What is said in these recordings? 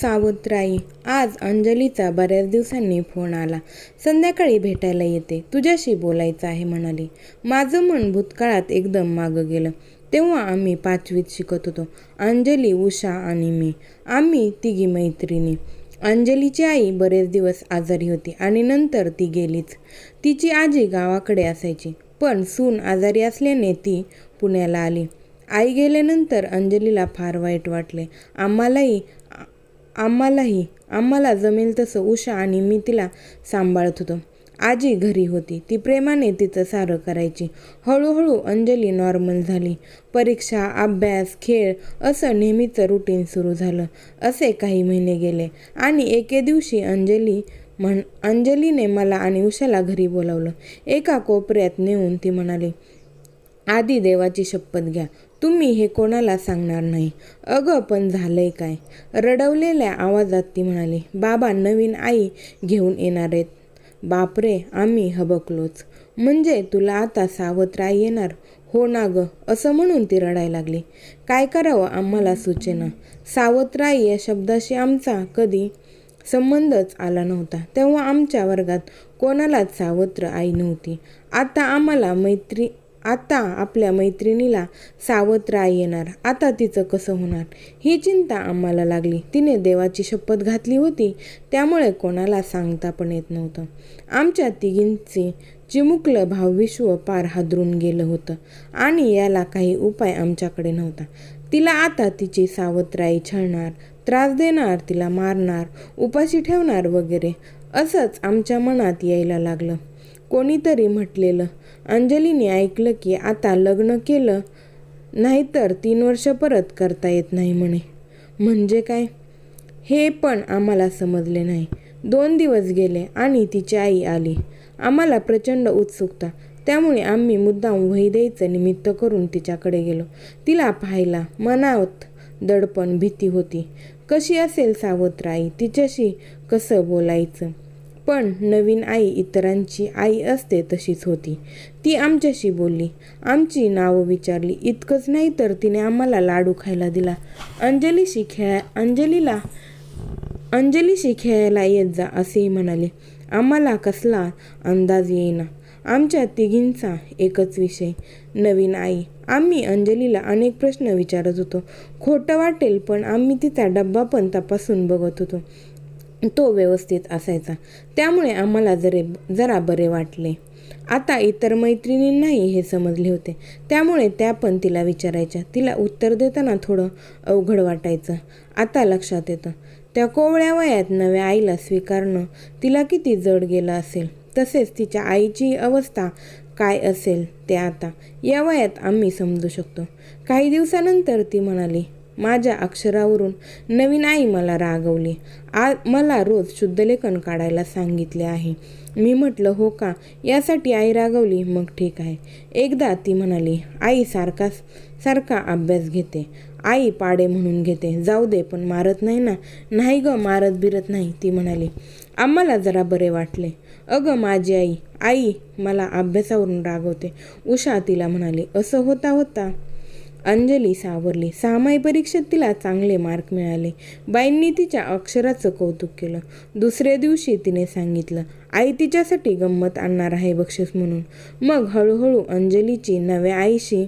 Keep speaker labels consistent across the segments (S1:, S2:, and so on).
S1: सावत्राई आज अंजलीचा बऱ्याच दिवसांनी फोन आला. संध्याकाळी भेटायला येते. तुझ्याशी बोलायचं आहे म्हणाली. माझं मन भूतकाळात एकदम मागं गेलं. तेव्हा आम्ही पाचवीत शिकत होतो. अंजली उषा आणि मी. आम्ही तिघी मैत्रिणी. अंजलीची आई बरेच दिवस आजारी होती आणि नंतर ती गेलीच. तिची आजी गावाकडे असायची पण सून आजारी असल्याने ती पुण्याला आली. आई गेल्यानंतर अंजलीला फार वाईट वाटले. आम्हालाही आम्हालाही आम्हाला जमेल तसं उषा आणि मी तिला सांभाळत होतो. आजी घरी होती. ती प्रेमाने तिचं सारं करायची. हळूहळू अंजली नॉर्मल झाली. परीक्षा अभ्यास खेळ असं नेहमीचं रुटीन सुरू झालं. असे काही महिने गेले आणि एके दिवशी अंजली म्हण अंजलीने मला आणि उषाला घरी बोलावलं. एका कोपऱ्यात नेऊन ती म्हणाली आधी देवाची शपथ घ्या. तुम्ही हे कोणाला सांगणार नाही. अगं पण झालंय काय? रडवलेल्या आवाजात ती म्हणाली बाबा नवीन आई घेऊन येणार आहेत. बापरे आम्ही हबकलोच. म्हणजे तुला आता सावत्र आई येणार? हो ना ग असं म्हणून ती रडायला लागली. काय करावं आम्हाला सुचेना? सावत्राई या शब्दाशी आमचा कधी संबंधच आला नव्हता. तेव्हा आमच्या वर्गात कोणालाच सावत्र आई नव्हती. आता आम्हाला मैत्री आता आपल्या मैत्रिणीला सावत राय येणार. आता तिचं कसं होणार? ही चिंता आम्हाला लागली. तिने देवाची शपथ घातली होती. त्यामुळे कोणाला सांगता पण येत नव्हतं. आमच्या तिघींचे चिमुकलं भावविश्व पार हादरून गेलं होतं आणि याला काही उपाय आमच्याकडे नव्हता. तिला आता तिची सावत्राई छळणार त्रास देणार तिला मारणार उपाशी ठेवणार वगैरे असंच आमच्या मनात यायला लागलं. कोणीतरी म्हटलेलं. अंजलीने ऐकलं की आता लग्न केलं नाहीतर तीन वर्ष परत करता येत नाही म्हणे. म्हणजे काय? हे पण आम्हाला समजले नाही. दोन दिवस गेले आणि तिची आई आली. आम्हाला प्रचंड उत्सुकता. त्यामुळे आम्ही मुद्दाम वही द्यायचं निमित्त करून तिच्याकडे गेलो. तिला पाहायला मनात दडपण भीती होती. कशी असेल सावत्र आई? तिच्याशी कसं बोलायचं? पण नवीन आई इतरांची आई असते तशीच होती. ती आमच्याशी बोलली. आमची नावं विचारली. इतकंच नाही तर तिने आम्हाला लाडू खायला दिला. अंजलीशी खेळा अंजलीला अंजलीशी खेळायला येत जा असेही म्हणाले. आम्हाला कसला अंदाज येईना. आमच्या तिघींचा एकच विषय. नवीन आई. आम्ही अंजलीला अनेक प्रश्न विचारत होतो. खोटं वाटेल पण आम्ही तिचा डब्बा पण तपासून बघत होतो. तो व्यवस्थित असायचा. त्यामुळे आम्हाला जरे जरा बरे वाटले. आता इतर मैत्रिणींनाही हे समजले होते. त्यामुळे त्या पण तिला विचारायच्या. तिला उत्तर देताना थोडं अवघड वाटायचं. आता लक्षात येतं. त्या कोवळ्या वयात नव्या आईला स्वीकारणं तिला किती जड गेलं असेल. तसेच तिच्या आईची अवस्था काय असेल ते आता. या वयात आम्ही समजू शकतो. काही दिवसानंतर ती म्हणाली माझ्या अक्षरावरून नवीन आई मला रागवली. आ मला रोज शुद्धलेखन काढायला सांगितले आहे. मी म्हटलं हो का? यासाठी आई रागवली? मग ठीक आहे. एकदा ती म्हणाली आई सारखा सारखा अभ्यास घेते. आई पाडे म्हणून घेते. जाऊ दे पण मारत नाही ना? नाही ग मारत बिरत नाही. ती म्हणाली आम्हाला जरा बरे वाटले. अगं माझी आई आई मला अभ्यासावरून रागवते. उषा तिला म्हणाली असं होता होता. अंजली सावरली. सहामाही परीक्षेत तिला चांगले मार्क मिळाले. बाईंनी तिच्या अक्षराचं कौतुक केलं. दुसऱ्या दिवशी तिने सांगितलं आई तिच्यासाठी गंमत आणणार आहे बक्षीस म्हणून. मग हळूहळू अंजलीची नव्या आईशी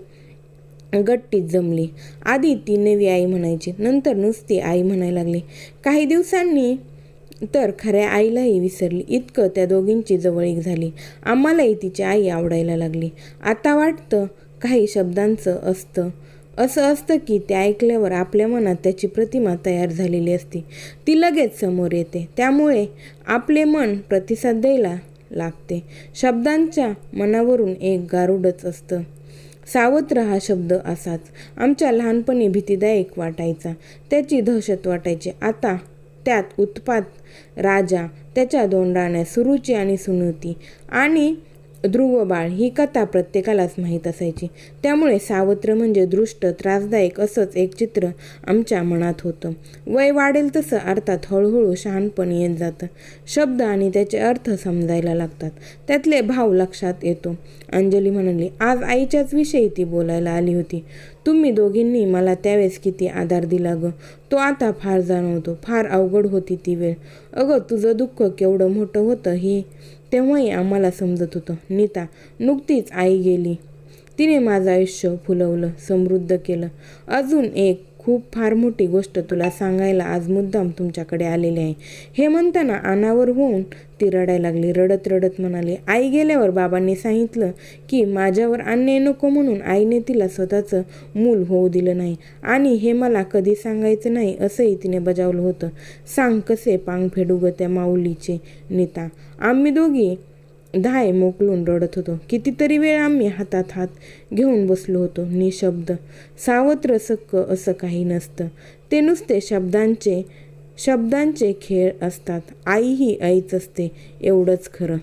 S1: गट्टीत जमली. आधी ती नवी आई म्हणायची नंतर नुसती आई म्हणायला लागली. काही दिवसांनी तर खऱ्या आईलाही विसरली. इतकं त्या दोघींची जवळीक झाली. आम्हालाही तिची आई आवडायला लागली. आता वाटतं काही शब्दांचं असतं. असं असतं की ते ऐकल्यावर आपल्या मनात त्याची प्रतिमा तयार झालेली असते. ती लगेच समोर येते. त्यामुळे आपले मन प्रतिसाद द्यायला लागते. शब्दांच्या मनावरून एक गारुडच असतं. सावत्र हा शब्द असाच. आमच्या लहानपणी भीतीदायक वाटायचा. त्याची दहशत वाटायची. आता त्यात उत्पात राजा त्याच्या दोन राण्या सुरुची आणि सुनुती आणि ध्रुव बाळ ही कथा प्रत्येकालाच माहीत असायची. त्यामुळे सावत्र म्हणजे दृष्ट त्रासदायक असंच एक चित्र आमच्या मनात होतं. वय वाढेल तसं अर्थात हळूहळू शहाणपण येत जातं. शब्द आणि त्याचे अर्थ समजायला लागतात. त्यातले भाव लक्षात येतो. अंजली म्हणाली आज आईच्याच विषयी ती बोलायला आली होती. तुम्ही दोघींनी मला त्यावेळेस किती आधार दिला ग? तो आता फार जाणवतो. फार अवघड होती ती वेळ. अगं तुझं दुःख केवढं मोठं होतं ही तेव्हाही आम्हाला समजत होतं. नीता नुकतीच आई गेली. तिने माझं आयुष्य फुलवलं समृद्ध केलं. अजून एक खूप फार मोठी गोष्ट तुला सांगायला आज मुद्दाम तुमच्याकडे आलेली आहे. हे म्हणताना अनावर होऊन ती रडायला लागली. रडत रडत म्हणाली आई गेल्यावर बाबांनी सांगितलं की माझ्यावर अन्याय नको म्हणून आईने तिला स्वतःचं मूल होऊ दिलं नाही आणि हे मला कधी सांगायचं नाही असंही तिने बजावलं होतं. सांग कसे पांग फेडू ग त्या माऊलीचे नेता. आम्ही दोघी धाय मोकलून रडत होतो. कितीतरी वेळ आम्ही हातात हात घेऊन बसलो होतो. निशब्द सावत्र सक्क असं काही नसतं. ते नुसते शब्दांचे शब्दांचे खेळ असतात. आई ही आईच असते. एवढंच खरं.